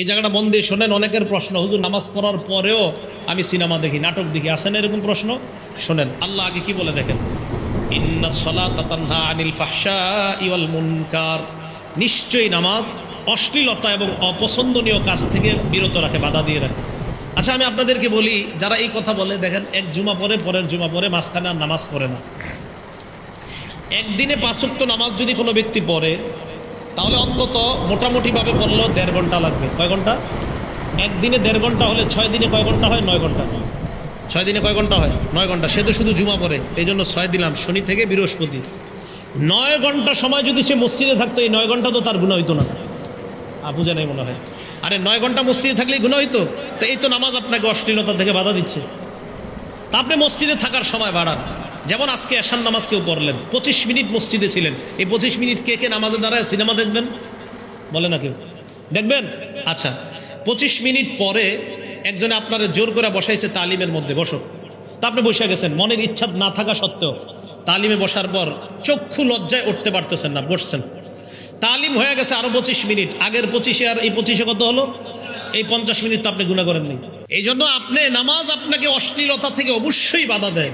এই জায়গাটা মন দিয়ে শোনেন, অনেকের প্রশ্ন, হুজুর, নামাজ পড়ার পরেও আমি সিনেমা দেখি, নাটক দেখি আসেন এরকম প্রশ্ন? শোনেন, আল্লাহ আগে কি বলে দেখেন? নিশ্চয়ই নামাজ অশ্লীলতা এবং অপছন্দনীয় কাজ থেকে বিরত রাখে, বাধা দিয়ে রাখে। আচ্ছা আমি আপনাদেরকে বলি, যারা এই কথা বলে, দেখেন, এক জুমা পরে, পরের জুমা পরে, মাঝখানে আর নামাজ পড়ে না। একদিনে পাঁচক্ত নামাজ যদি কোনো ব্যক্তি পড়ে তাহলে অন্তত মোটামুটিভাবে পড়লেও দেড় ঘণ্টা লাগবে। কয় ঘণ্টা? একদিনে দেড় ঘণ্টা হলে ছয় দিনে কয় ঘণ্টা হয়? নয় ঘণ্টা। ছয় দিনে কয় ঘণ্টা হয়? নয় ঘণ্টা। সে তো শুধু জুমা পড়ে। এই জন্য ছয় দিলাম, শনি থেকে বৃহস্পতি। নয় ঘণ্টা সময় যদি সে মসজিদে থাকতো, এই নয় ঘণ্টা তো তার গুণা হইতো না। বুঝে নাই মনে হয়। আরে, নয় ঘণ্টা মসজিদে থাকলেই গুণা হইতো? তো এই তো নামাজ আপনাকে অশ্লীলতা থেকে বাধা দিচ্ছে। তা আপনি মসজিদে থাকার সময় বাড়ান। যেমন আজকে এশান নামাজ কেউ পড়লেন। পঁচিশ মিনিট মসজিদে ছিলেন। এই পঁচিশ মিনিট কে কে নামাজে দাঁড়ায়, সিনেমা দেখবেন? বলে না কেউ? দেখবেন? আচ্ছা পঁচিশ মিনিট পরে একজনে আপনারা জোর করে বসাইছে তালিমের মধ্যে, বসো। তা আপনি বসে গেছেন, মনের ইচ্ছা না থাকা সত্ত্বেও। তালিমে বসার পর চক্ষু লজ্জায় উঠতে পারতেছেন না, বসছেন। তালিম হয়ে গেছে আরও পঁচিশ মিনিট। আগের পঁচিশে আর এই পঁচিশে কত হলো? এই পঞ্চাশ মিনিট তো আপনি গুণা করেননি এই জন্য আপনি নামাজ আপনাকে অশ্লীলতা থেকে অবশ্যই বাধা দেয়।